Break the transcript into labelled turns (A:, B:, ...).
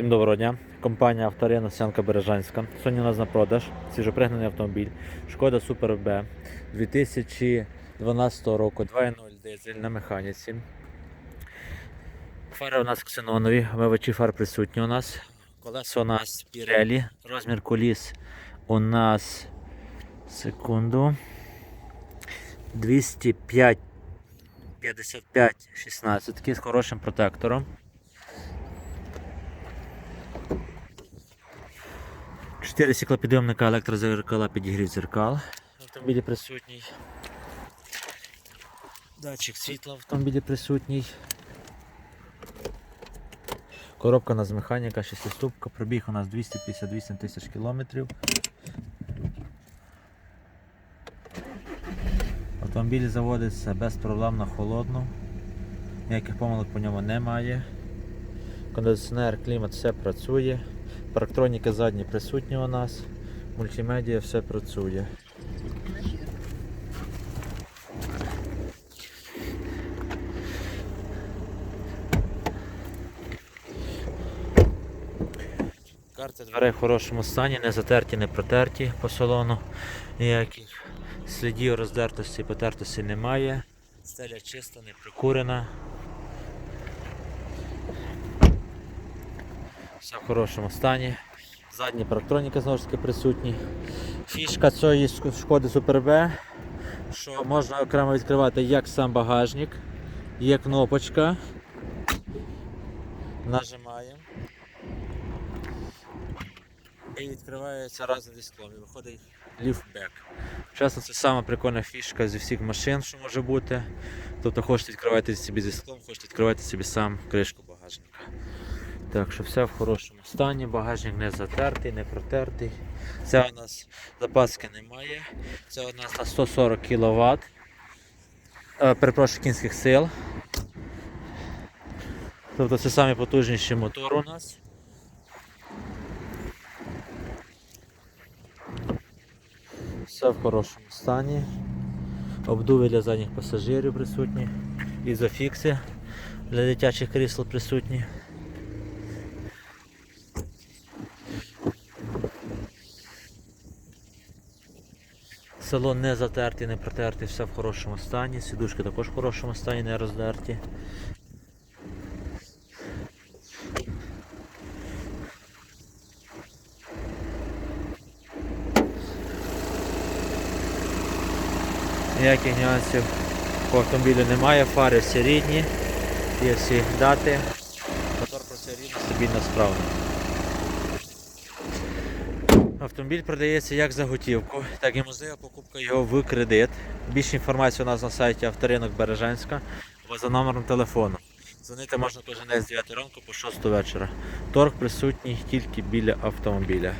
A: Всім доброго дня. Компанія Авторина Сянка Бережанська. Сьогодні у нас на продаж свіжопригнаний автомобіль. Шкода Супер Б 2012 року 2.0 дизель на механіці. Фари у нас ксенонові, вивачі фар присутні у нас. Колеса у нас Pirelli. Розмір коліс у нас секунду. 205 55 16 з хорошим протектором. 4 стеклопідйомника, електрозеркала, підігрів зеркал. В автомобілі присутній. Датчик світла в автомобілі присутній. Коробка у нас механіка, 6-ступка, пробіг у нас 258 тисяч кілометрів. Автомобіль заводиться без проблем на холодну. Ніяких помилок по ньому немає. Кондиціонер, клімат, все працює. Парктроніки задні присутні у нас. Мультимедіа все працює. Карти дверей в хорошому стані, не затерті, не протерті по салону. Ніяких слідів роздертості, потертості немає. Стеля чиста, не прикурена. Все в хорошому стані. Задні парктроніки знову ж таки присутні. Фішка цієї шкоди Super B, що можна окремо відкривати як сам багажник, є кнопочка. Нажимаємо. І відкривається разом зі склом і виходить ліфтбек. Часто це сама прикольна фішка зі всіх машин, що може бути. Тобто хочете відкривати собі зі склом, хочете відкривати собі сам кришку багажника. Так що все в хорошому стані, багажник не затертий, не протертий. Це у нас запаски немає. Це у нас на 140 кВт. Е, перепрошую, кінських сил. Тобто це найпотужніший мотор у нас. Все в хорошому стані. Обдуви для задніх пасажирів присутні. Ізофікси для дитячих крісел присутні. Салон не затертий, не протертий, все в хорошому стані. Сідушки також в хорошому стані, не роздерті. Ніяких нюансів по автомобілю немає, фари всі рідні, є всі дати. Мотор працює рівно, стабільно справно. Автомобіль продається як за готівку, так і можлива покупка його в кредит. Більше інформації у нас на сайті авторинок Бережанська або за номером телефону. Дзвонити можна кожен день з 9 ранку по 6 вечора. Торг присутній тільки біля автомобіля.